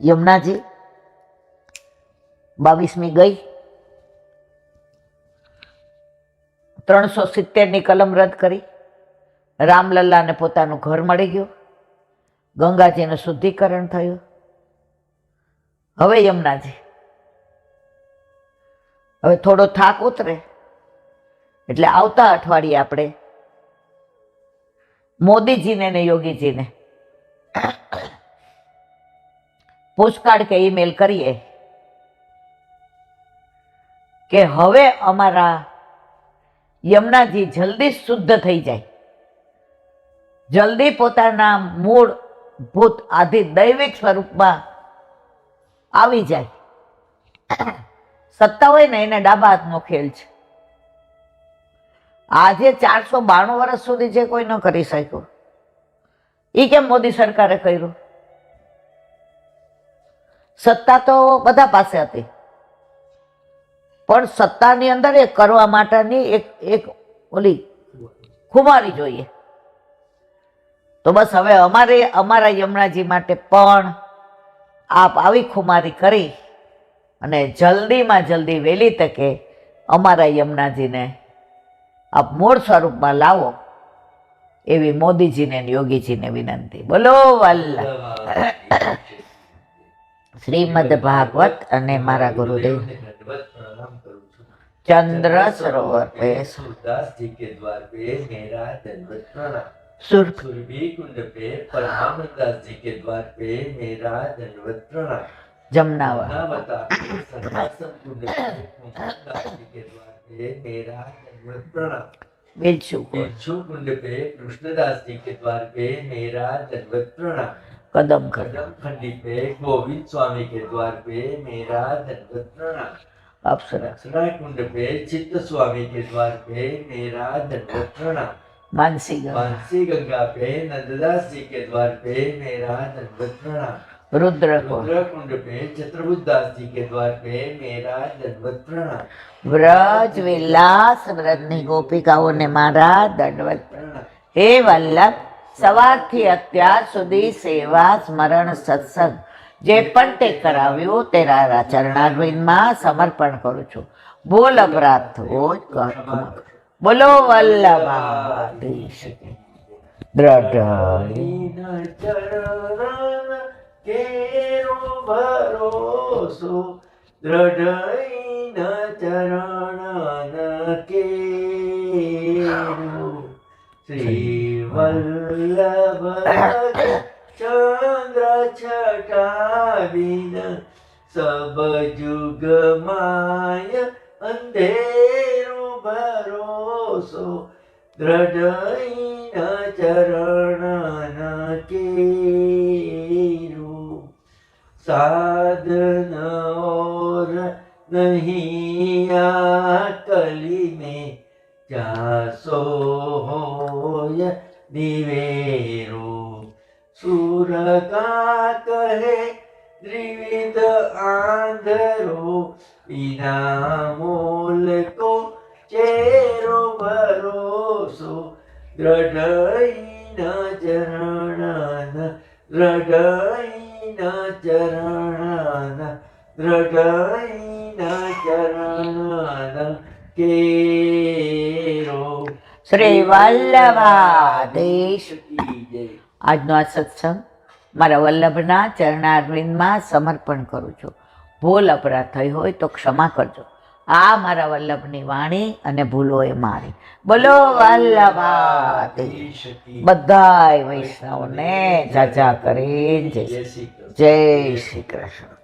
યમુનાજી, બાવીસમી ગઈ. ત્રણસો સિત્તેરની કલમ રદ કરી. રામલલ્લાને પોતાનું ઘર મળી ગયું. ગંગાજીનું શુદ્ધિકરણ થયું. હવે યમુનાજી, હવે થોડો થાક ઉતરે. એટલે આવતા અઠવાડિયે આપણે મોદીજીને ને યોગીજીને પોસ્ટકાર્ડ કે ઈમેલ કરીએ કે હવે અમારા યમુનાજી જલ્દી શુદ્ધ થઈ જાય. જલ્દી પોતાના મૂળ ભૂત આધિ દૈવિક સ્વરૂપમાં આવી જાય. સત્તા હોય ને એને ડાબા હાથનો ખેલ છે. આજે ચારસો બાણું વર્ષ સુધી જે કોઈ ન કરી શક્યું. એ કેમ મોદી સરકારે કર્યું? સત્તા તો બધા પાસે હતી. પણ સત્તાની અંદર એ કરવા માટેની એક એક ઓલી ખુમારી જોઈએ. તો બસ હવે અમારે, અમારા યમુનાજી માટે પણ આપ આવી ખુમારી કરી અને જલ્દીમાં જલ્દી વહેલી તકે અમારા યમુનાજીને આપ મૂળ સ્વરૂપમાં લાવો એવી મોદીજીને યોગીજીને વિનંતી. બોલો વલ્લભ શ્રીમદ ભાગવત અને મારા ગુરુદેવ ચંદ્ર સરોવર पे सूरदास जी के द्वार पे मेरा दंडवत प्रणाम સુર सुरभि कुंड पे परमानंद दास जी के द्वार पे मेरा दंडवत प्रणाम જમનાવા नावता पे सन्यासन कुंड पे मोहनदास जी के द्वार पे मेरा दंडवत प्रणाम બિલચું भिक्षु कुंड पे कृष्णदास जी के द्वार पे मेरा दंडवत प्रणाम कदम कदम खंडी गोविंद स्वामी के द्वार पे मेरा दंडवत प्रणाम अप्सरा कुंड पे चित्त स्वामी के द्वार पे मेरा दंडवत प्रणाम मानसी गंगा मानसी गंगा पे नंददास जी के द्वार पे मेरा दंडवत प्रणाम रुद्र रुद्र कुंड पे चतुर्भुज दास जी के द्वार पे मेरा दंडवत प्रणाम व्रज विलास व्रतनी गोपिकाओं ने मारा दंडवत प्रणाम हे वल्लभ સવારથી અત્યાર સુધી સેવા, સ્મરણ, સત્સંગ, જે પણ તે કરાવ્યું, તેના ચરણારવિંદમાં સમર્પણ કરું છું. ભૂલ અપરાધ બોલો વલ્લભાધીશ. દ્રઢ ચરણ કેરો. શ્રી વલ્લભ ચંદ્ર છટાવીન સબ જુગ માય અંધેરું ભરોસો દ્રઢ ચરણ કેરું સાધન ઓર નહીં કલી મેં જાસો હોય દિવેરો. સુરકા કહે દ્રિવિધ આંધરો, વિના મોલ કો ચેરો ભરોસો. દ્રઢઈના ચરણાના દ્રઢઈના ચરણાના દ્રઢઈના ચરણાના, કે શ્રી વલ્લભાધીશ આજનો આ સત્સંગ મારા વલ્લભના ચરણારવિંદમાં સમર્પણ કરું છું. ભૂલ અપરાધ થઈ હોય તો ક્ષમા કરજો. આ મારા વલ્લભની વાણી અને ભૂલો એ મારી. બોલો વલ્લભાધીશ બધાય વૈષ્ણવને જાજા કરી જય જય શ્રી જય શ્રી કૃષ્ણ.